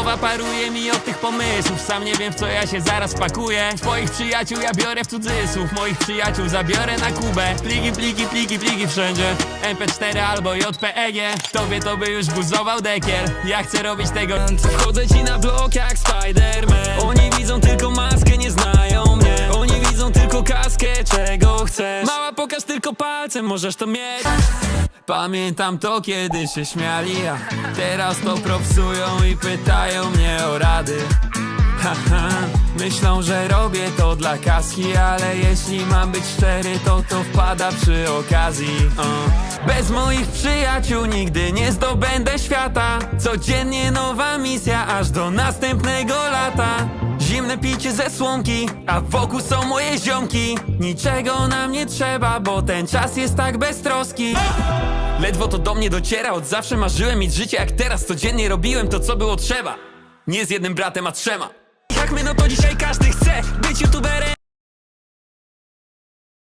Głowa paruje mi od tych pomysłów. Sam nie wiem w co ja się zaraz pakuję Twoich przyjaciół ja biorę w cudzysłów. Moich przyjaciół zabiorę na Kubę. Pliki, pliki, pliki, pliki wszędzie. MP4 albo JPEG Tobie to by już buzował dekiel. Ja chcę robić tego. Wchodzę ci na blok jak Spider-Man. Oni widzą tylko maskę, nie znają mnie. Oni widzą tylko kaskę, czego chcesz. Mała pokaż tylko palcem, możesz to mieć Pamiętam to kiedy się śmiali, a teraz to propsują i pytają mnie o rady. Haha, myślą, że robię to dla kaski, ale jeśli mam być szczery, to to wpada przy okazji. Bez moich przyjaciół nigdy nie zdobędę świata. Codziennie nowa misja, aż do następnego lata. Zimne picie ze słomki, a wokół są moje ziomki. Niczego nam nie trzeba, bo ten czas jest tak beztroski. Ledwo to do mnie dociera, od zawsze marzyłem mieć życie jak teraz Codziennie robiłem to, co było trzeba Nie z jednym bratem, a trzema Jak my, no to dzisiaj każdy chce być youtuberem